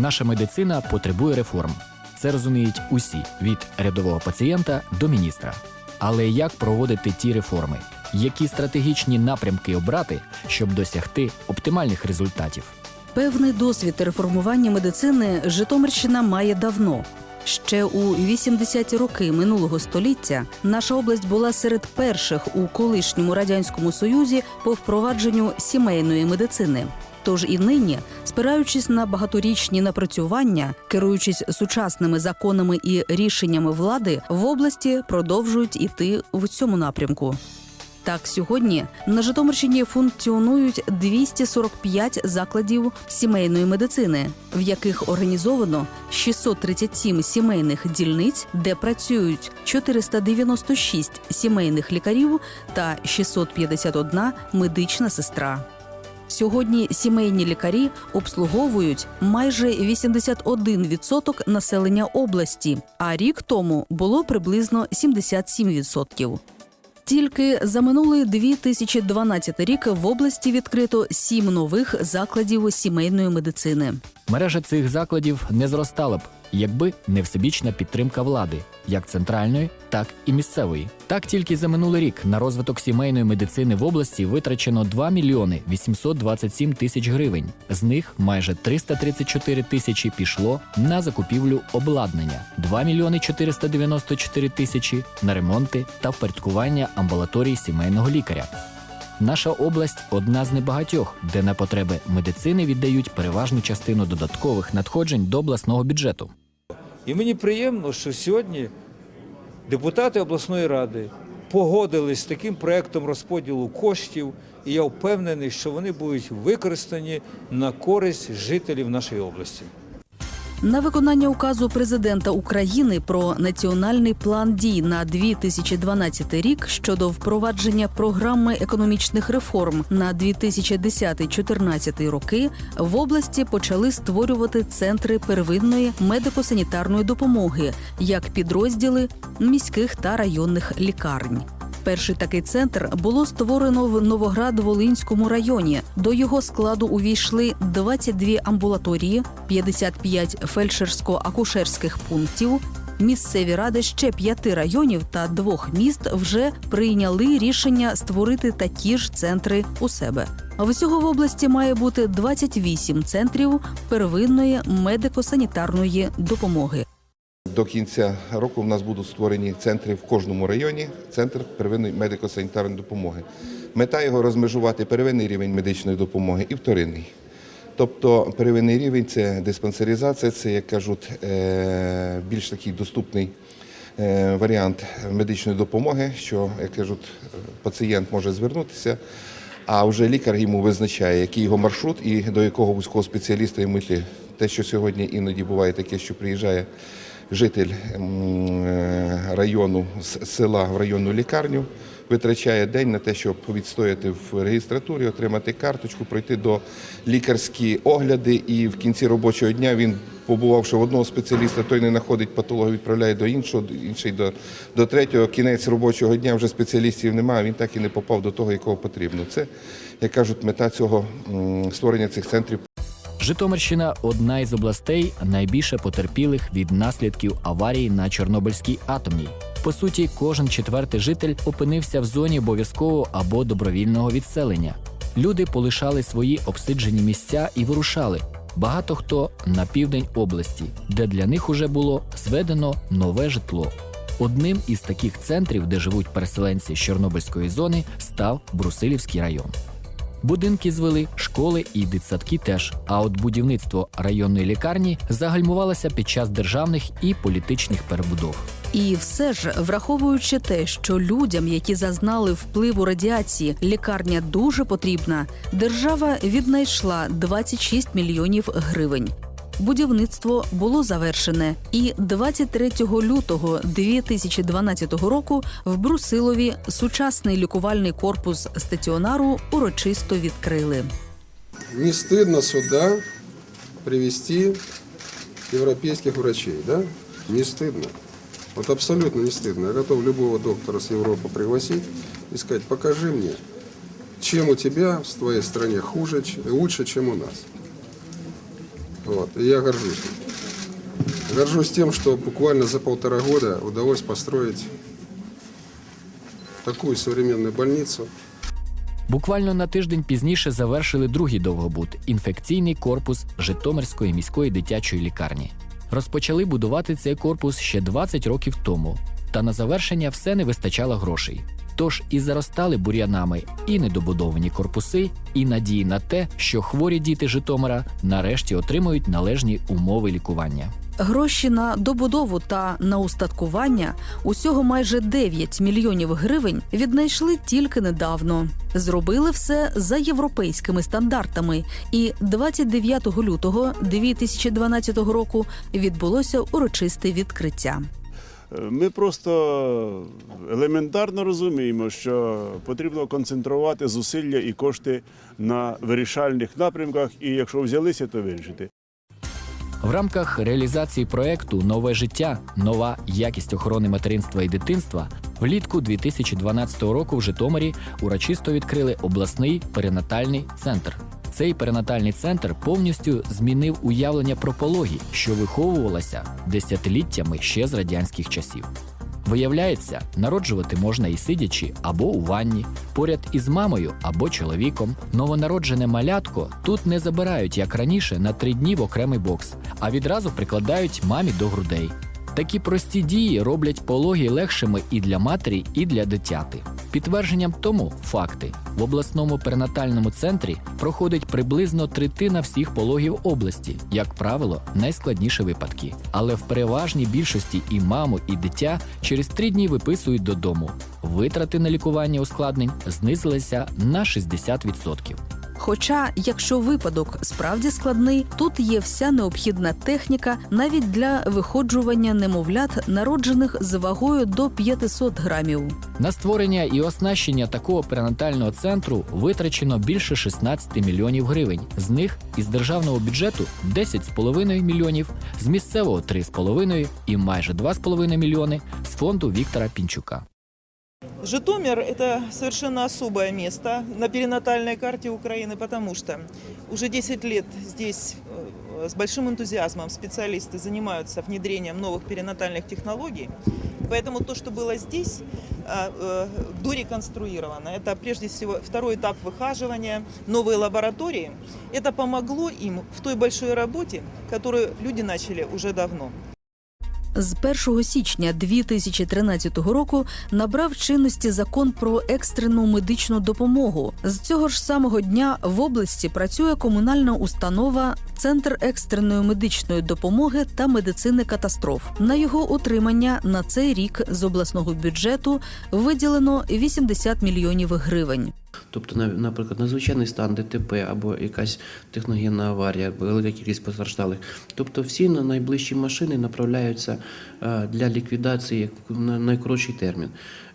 Наша медицина потребує реформ. Це розуміють усі від рядового пацієнта до міністра. Але як проводити ті реформи? Які стратегічні напрямки обрати, щоб досягти оптимальних результатів? Певний досвід реформування медицини Житомирщина має давно. Ще у 80-ті роки минулого століття наша область була серед перших у колишньому радянському союзі по впровадженню сімейної медицини. Тож і нині, спираючись на багаторічні напрацювання, керуючись сучасними законами і рішеннями влади, в області продовжують іти в цьому напрямку. Так, сьогодні на Житомирщині функціонують 245 закладів сімейної медицини, в яких організовано 637 сімейних дільниць, де працюють 496 сімейних лікарів та 651 медична сестра. Сьогодні сімейні лікарі обслуговують майже 81% населення області, а рік тому було приблизно 77%. Тільки за минулий 2012 рік в області відкрито сім нових закладів сімейної медицини. Мережа цих закладів не зростала б, якби не всебічна підтримка влади, як центральної, так і місцевої. Так тільки за минулий рік на розвиток сімейної медицини в області витрачено 2 мільйони 827 тисяч гривень. З них майже 334 тисячі пішло на закупівлю обладнання, 2 мільйони 494 тисячі на ремонти та впорядкування амбулаторій сімейного лікаря. Наша область одна з небагатьох, де на потреби медицини віддають переважну частину додаткових надходжень до обласного бюджету. І мені приємно, що сьогодні депутати обласної ради погодились з таким проектом розподілу коштів, і я впевнений, що вони будуть використані на користь жителів нашої області. На виконання указу президента України про національний план дій на 2012 рік щодо впровадження програми економічних реформ на 2010-2014 роки в області почали створювати центри первинної медико-санітарної допомоги як підрозділи міських та районних лікарень. Перший такий центр було створено в Новоград-Волинському районі. До його складу увійшли 22 амбулаторії, 55 фельдшерсько-акушерських пунктів. Місцеві ради ще п'яти районів та двох міст вже прийняли рішення створити такі ж центри у себе. Всього в області має бути 28 центрів первинної медико-санітарної допомоги. До кінця року в нас будуть створені центри в кожному районі, центр первинної медико-санітарної допомоги. Мета його розмежувати первинний рівень медичної допомоги і вторинний. Тобто первинний рівень це диспансеризація, це, як кажуть, е, більш такий доступний е, варіант медичної допомоги, що, як кажуть, пацієнт може звернутися, а вже лікар йому визначає, який його маршрут і до якого вузького спеціаліста йому йти. Те, що сьогодні іноді буває таке, що приїжджає житель е, району з села в районну лікарню, витрачає день на те, щоб відстояти в реєстратурі, отримати карточку, пройти до лікарські огляди, і в кінці робочого дня він, побувавши в одного спеціаліста, той не знаходить патолога, відправляє до іншого, інший до, до третього. Кінець робочого дня вже спеціалістів немає. Він так і не попав до того, якого потрібно. Це, як кажуть, мета цього створення цих центрів. Житомирщина одна із областей найбільше потерпілих від наслідків аварії на Чорнобильській атомній. По суті, кожен четвертий житель опинився в зоні обов'язкового або добровільного відселення. Люди полишали свої обсиджені місця і вирушали. Багато хто на південь області, де для них уже було зведено нове житло. Одним із таких центрів, де живуть переселенці з Чорнобильської зони, став Брусилівський район. Будинки звели, школи і дитсадки теж. А от будівництво районної лікарні загальмувалося під час державних і політичних перебудов. І все ж, враховуючи те, що людям, які зазнали впливу радіації, лікарня дуже потрібна, держава віднайшла 26 мільйонів гривень Будівництво було завершене, і 23 лютого 2012 року в Брусилові сучасний лікувальний корпус стаціонару урочисто відкрили. Не стыдно сюда привести европейских врачей, да? Не стыдно. Вот абсолютно не стыдно. Я готов любого доктора с Европы пригласить и сказать, покажи мне, чем у тебя в твоей стране хуже, ч- лучше, чем у нас. Вот. И я горжусь. Горжусь тем, что буквально за полтора года удалось построить такую современную больницу, Буквально на тиждень пізніше завершили другий довгобуд інфекційний корпус Житомирської міської дитячої лікарні. Розпочали будувати цей корпус ще 20 років тому, та на завершення все не вистачало грошей. Тож і заростали бур'янами і недобудовані корпуси, і надії на те, що хворі діти Житомира нарешті отримують належні умови лікування. Гроші на добудову та на устаткування усього майже 9 мільйонів гривень віднайшли тільки недавно. Зробили все за європейськими стандартами. І 29 лютого 2012 року відбулося урочисте відкриття. Ми просто елементарно розуміємо, що потрібно концентрувати зусилля і кошти на вирішальних напрямках, і якщо взялися, то вирішити. В рамках реалізації проекту Нове життя, нова якість охорони материнства і дитинства влітку 2012 року в Житомирі урочисто відкрили обласний перинатальний центр. Цей перинатальний центр повністю змінив уявлення про пологи, що виховувалося десятиліттями ще з радянських часів. Виявляється, народжувати можна і сидячи або у ванні, поряд із мамою або чоловіком. Новонароджене малятко тут не забирають, як раніше, на три дні в окремий бокс, а відразу прикладають мамі до грудей. Такі прості дії роблять пологи легшими і для матері, і для дитяти. Підтвердженням тому факти в обласному перинатальному центрі проходить приблизно третина всіх пологів області, як правило, найскладніші випадки. Але в переважній більшості і маму, і дитя через три дні виписують додому. Витрати на лікування ускладнень знизилися на 60%. Хоча, якщо випадок справді складний, тут є вся необхідна техніка навіть для виходжування немовлят, народжених з вагою до 500 грамів. На створення і оснащення такого перинатального центру витрачено більше 16 мільйонів гривень. З них із державного бюджету 10,5 мільйонів, з місцевого 3,5 і майже 2,5 мільйони з фонду Віктора Пінчука. Житомир – это совершенно особое место на перинатальной карте Украины, потому что уже 10 лет здесь э, с большим энтузиазмом специалисты занимаются внедрением новых перинатальных технологий. Поэтому то, что было здесь, э, э, дореконструировано, это прежде всего второй этап выхаживания, новые лаборатории. Это помогло им в той большой работе, которую люди начали уже давно. З 1 січня 2013 року набрав чинності закон про екстрену медичну допомогу. З цього ж самого дня в області працює комунальна установа Центр екстреної медичної допомоги та медицини катастроф. На його утримання на цей рік з обласного бюджету виділено 80 мільйонів гривень. Тобто, на- наприклад, надзвичайний стан ДТП або якась техногенна аварія, велика кількість постраждалих. Тобто всі на найближчі машини направляються е, для ліквідації на найкоротший термін.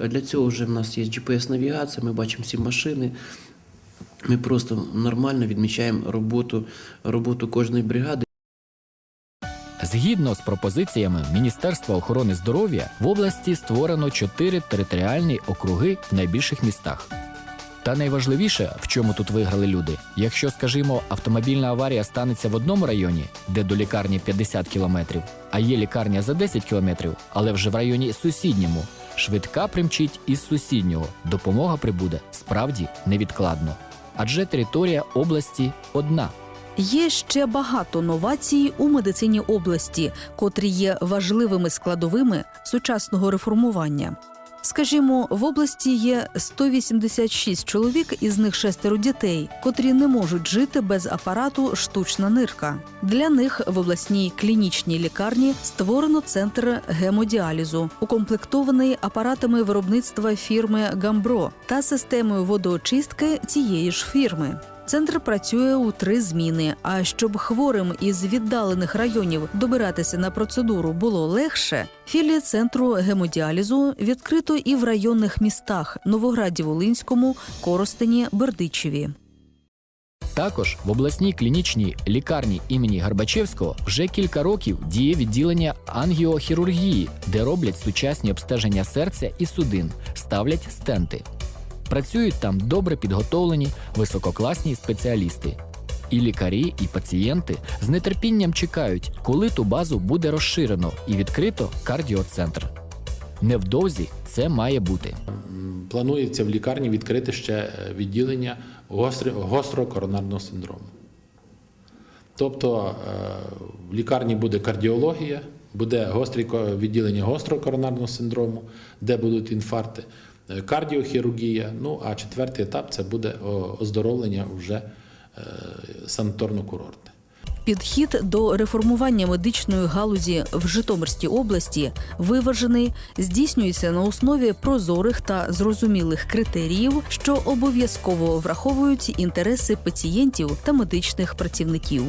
Е, Для цього вже в нас є GPS-навігація, ми бачимо всі машини. Ми просто нормально відмічаємо роботу, роботу кожної бригади. Згідно з пропозиціями Міністерства охорони здоров'я в області створено чотири територіальні округи в найбільших містах. Та найважливіше, в чому тут виграли люди, якщо, скажімо, автомобільна аварія станеться в одному районі, де до лікарні 50 кілометрів, а є лікарня за 10 кілометрів, але вже в районі сусідньому, швидка примчить із сусіднього, допомога прибуде справді невідкладно. Адже територія області одна. Є ще багато новацій у медицині області, котрі є важливими складовими сучасного реформування. Скажімо, в області є 186 чоловік, із них шестеро дітей, котрі не можуть жити без апарату штучна нирка. Для них в обласній клінічній лікарні створено центр гемодіалізу, укомплектований апаратами виробництва фірми Гамбро та системою водоочистки цієї ж фірми. Центр працює у три зміни. А щоб хворим із віддалених районів добиратися на процедуру було легше, філія центру гемодіалізу відкрито і в районних містах Новограді Волинському, Коростені, Бердичеві. Також в обласній клінічній лікарні імені Гарбачевського вже кілька років діє відділення ангіохірургії, де роблять сучасні обстеження серця і судин, ставлять стенти. Працюють там добре підготовлені, висококласні спеціалісти. І лікарі, і пацієнти з нетерпінням чекають, коли ту базу буде розширено і відкрито кардіоцентр. Невдовзі це має бути. Планується в лікарні відкрити ще е, відділення гострого коронарного синдрому. Тобто е, в лікарні буде кардіологія, буде відділення гострого коронарного синдрому, де будуть інфаркти, кардіохірургія. Ну а четвертий етап це буде оздоровлення вже е, санаторно-курортне. Підхід до реформування медичної галузі в Житомирській області виважений, здійснюється на основі прозорих та зрозумілих критеріїв, що обов'язково враховують інтереси пацієнтів та медичних працівників.